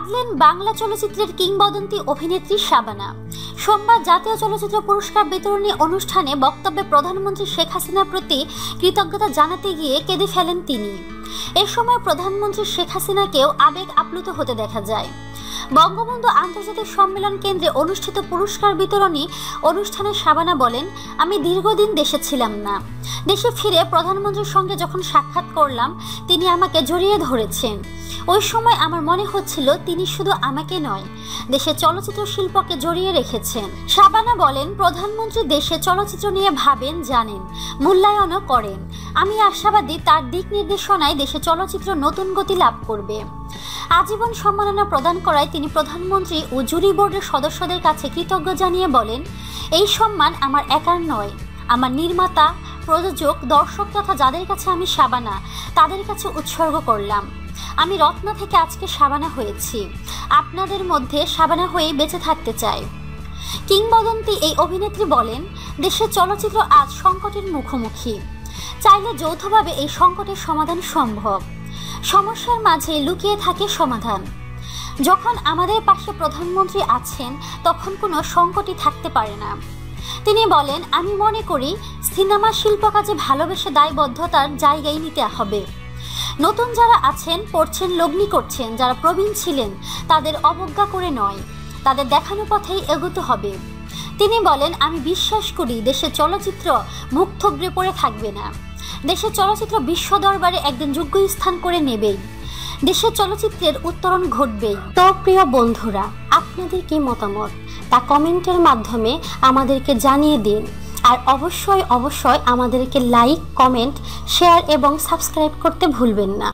কাঁদলেন বাংলা চলচ্চিত্রের কিংবদন্তি অভিনেত্রী শাবানা। সোমবার জাতীয় চলচ্চিত্র পুরস্কার বিতরণী অনুষ্ঠানে বক্তব্যে প্রধানমন্ত্রী শেখ হাসিনার প্রতি কৃতজ্ঞতা জানাতে গিয়ে কেঁদে ফেলেন তিনি। এ সময় প্রধানমন্ত্রী শেখ হাসিনাকেও আবেগ আপ্লুত হতে দেখা যায়। বঙ্গবন্ধু আন্তর্জাতিক সম্মেলন কেন্দ্রে অনুষ্ঠিত পুরস্কার বিতরণী অনুষ্ঠানে শাবানা বলেন, আমি দীর্ঘদিন দেশে ছিলাম না। দেশে ফিরে প্রধানমন্ত্রীর সঙ্গে যখন সাক্ষাৎ করলাম, তিনি আমাকে জড়িয়ে ধরেছেন। ওই সময় আমার মনে হচ্ছিল তিনি শুধু আমাকে নয়, দেশে চলচ্চিত্র শিল্পকে জড়িয়ে রেখেছেন। শাবানা বলেন, প্রধানমন্ত্রী দেশে চলচ্চিত্র নিয়ে ভাবেন, জানেন, মূল্যায়নও করেন। আমি আশাবাদী তার দিক নির্দেশনায় দেশে চলচ্চিত্র নতুন গতি লাভ করবে। আজীবন সম্মাননা প্রদান করায় তিনি প্রধানমন্ত্রী ও জুরি বোর্ডের সদস্যদের কাছে কৃতজ্ঞ জানিয়ে বলেন, এই সম্মান আমার একার নয়। আমার নির্মাতা, প্রযোজক, দর্শক তথা যাদের কাছে আমি সাবানা, তাদের কাছে উৎসর্গ করলাম। আমি রত্না থেকে আজকে সাবানা হয়েছি। আপনাদের মধ্যে সাবানা হয়ে বেঁচে থাকতে চাই। কিংবদন্তি এই অভিনেত্রী বলেন, দেশের চলচ্চিত্র আজ সংকটের মুখোমুখি। চাইলে যৌথভাবে এই সংকটের সমাধান সম্ভব। সমস্যার মাঝে লুকিয়ে থাকে সমাধান। যখন আমাদের পাশে প্রধানমন্ত্রী আছেন, তখন কোনো সংকটই থাকতে পারে না। তিনি বলেন, আমি মনে করি সিনেমা শিল্প কাজে ভালোবেসে দায়বদ্ধতার জায়গায় নিতে হবে। নতুন যারা আছেন, পড়ছেন, লগ্নি করছেন, যারা প্রবীণ ছিলেন, তাদের অবজ্ঞা করে নয়, তাদের দেখানো পথেই এগোতে হবে। তিনি বলেন, আমি বিশ্বাস করি দেশের চলচ্চিত্র মুখ থবড়ে পড়ে থাকবে না। দেশের চলচ্চিত্র বিশ্ব দরবারে একদিন যোগ্য স্থান করে নেবেই। দেশের চলচ্চিত্রের উত্তরণ ঘটবেই। তো প্রিয় বন্ধুরা, আপনাদের কি মতামত? তা কমেন্টের মাধ্যমে আমাদেরকে জানিয়ে দিন। আর অবশ্যই অবশ্যই আমাদেরকে লাইক, কমেন্ট, শেয়ার এবং সাবস্ক্রাইব করতে ভুলবেন না।